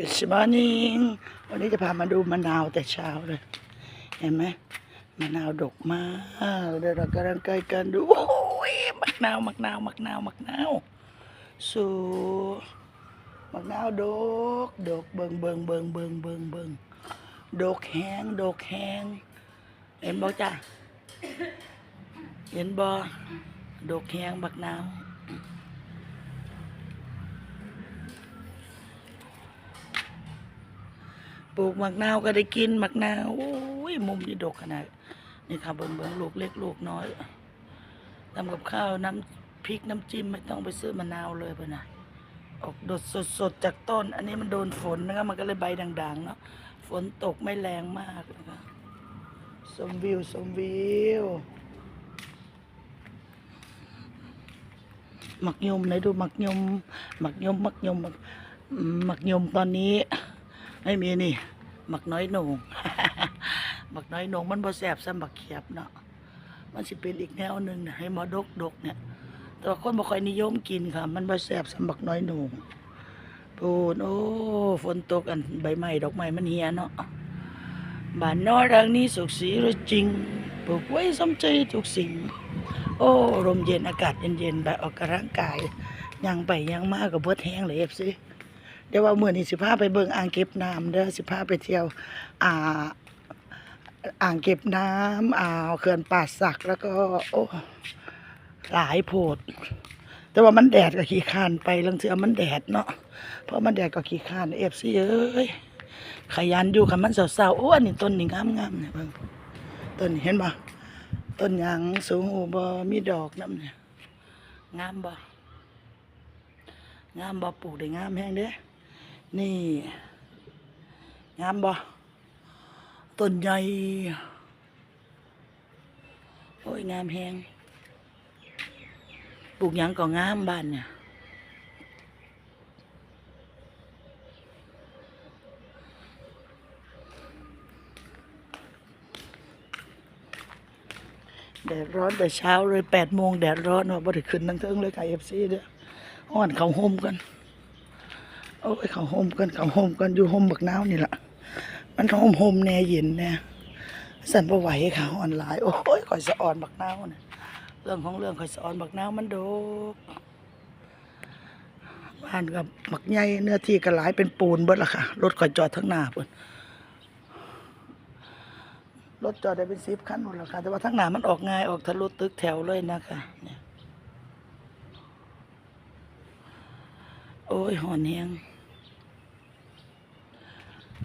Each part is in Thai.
Good morning วันนี้จะพามาดูมะนาวแต่เช้าเลย เห็นไหมมะนาวดกมากเดี๋ยวเรากำลังใกล้กันดูโอ้ยมะนาวมะนาวมะนาวมะนาวสูมะนาวดกดกเบิงเบิงเบิงเบิงเบิงเบิงดกแห้งดกแห้งเห็นบ่จ้ะเห็นบ่ดกแห้งบักนาว ปลูกมักนาวก็ได้กินมักนาวโอ้ยมุมนี่ดกขนาดนี่ค่ะเบิ่งเบิ่งลูกเล็กลูกน้อยทำกับข้าวน้ำพริกน้ำจิ้มไม่ต้องไปซื้อมะนาวเลยเพื่อนนะออกดดสดๆจากต้น อันนี้มันโดนฝนนะครับมันก็เลยใบด่างๆเนาะฝนตกไม่แรงมากนะคะชมวิวชมวิวหมักยมไหนดูหมักยมหมักยมหมักยมหมักยมตอนนี้ ไม่มีนี่หมักน้อยนงหมักน้อยนงมันบ่แสบสำบักเขียบเนาะมันสิเป็นอีกแนวหนึ่งนะให้หมอดกดกเนี่ยแต่ว่าคนบ่ค่อยนิยมกินค่ะ มันบ่แสบสำบักน้อยนงปูนโอ้ฝนตกอันใบไม้ดอกไม้มันเหียเนาะบ้านนอรังนี้สุขสีรือจริงปลูกไว้สมใจทุกสิ่ง โอ้ลมเย็นอากาศเย็นๆแบบออกกำลังกายยังไปยังมากับเบิดแห้งเลยเอฟซี เดี๋ยวว่ามื่อนี้สิพาไปเบิ่งอ่างเก็บน้ำเด้อสิพาไปเที่ยวอ่าอ่างเก็บน้ำอ่าวเขื่อนป่าสักแล้วก็โอ้หลายโพด แต่ว่ามันแดดก็ขี้ข้านไปลังเสือมันแดดเนาะเพราะมันแดดก็ขี้ข้านเอฟซีเอ้ยขยันอยู่ค่ะมันเศร้าๆโอ้อันนี้ต้นนี่งามๆเนี่ยเบิ่งต้นเห็นบ่ต้นหยังสูงอูบ่มีดอกน้ำเนี่ยงามบ่งามบ่ปลูกได้งามแฮงเด้อ นี่ งามบ่ต้นใหญ่ โอ้ย งามแฮงปลูกหยังก็งามบ้านเนี่ยแดดร้อนแต่เช้าเลยแปดโมงแดดร้อนว่าบ่ได้ขึ้นทั้งเทิงเลยค่ะเอฟซีเด้ออ่อนเขาห่มกัน โอ้ยเขาห่มกันเขาห่มกันอยู่ห่มบักนาวนี่แหละมันห่มห่มแน่เย็นแน่สั่นประไหวค่ะออนไลน์โอ้ยคอยสะออนบักนาวเนี่ยเรื่องของเรื่องคอยสะออนบักนาวมันโดกบ้านกับบักใหญ่เนื้อที่ก็หลายเป็นปูนเบิดละค่ะรถคอยจอดทั้งหน้าเพิ่นรถจอดได้เป็นสิบคันหมดแล้วค่ะแต่ว่าทั้งหน้ามันออกง่ายออกทะลุตึกแถวเลยนะคะเนี่ย โอ้ยหอนแหง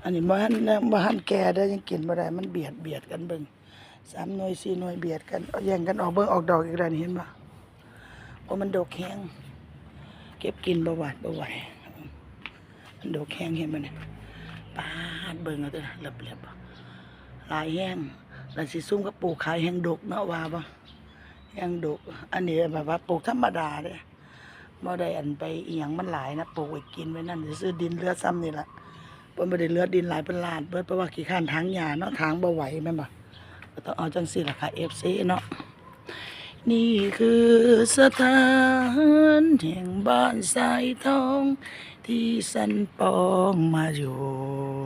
อันนี้บ้านบ้านแก่ได้ยังกินบ่ได้มันเบียดเบียดกันเบิ่งสามหน่วยสี่หน่วยเบียดกันเอาแย่งกันออกเบิ่งออกดอกอีกแล้วนี่เห็นบ่โอ้มันดกแข็งเก็บกินบ่หวาดบ่ไหวมันดกแข็งเห็นบ่เนี่ยปาดเบิ่งเอาเด้อเล็บๆหลายแห้งแล้วสิซุ่มกับปลูกขายแห้งดกเนาะว่าบ่แห้งดก อันนี้แบบว่าปลูกธรรมดาเด้ บ่ได้อันไปเอียงมันหลายนะปลูกไว้กินไว้นั่นซื้อดินเลือซ้ำนี่แหละเพิ่นบ่ได้เลือดินหลายเป็นลานเบิดเพราะว่าขี้ข้านทางหญ้าเนาะทางบ่ไหวแม่นบ่ก็ต้องเอาจังซี่ล่ะค่ะ FC เนาะนี่คือสถานแห่งบ้านสายทอง ที่สันปองมาอยู่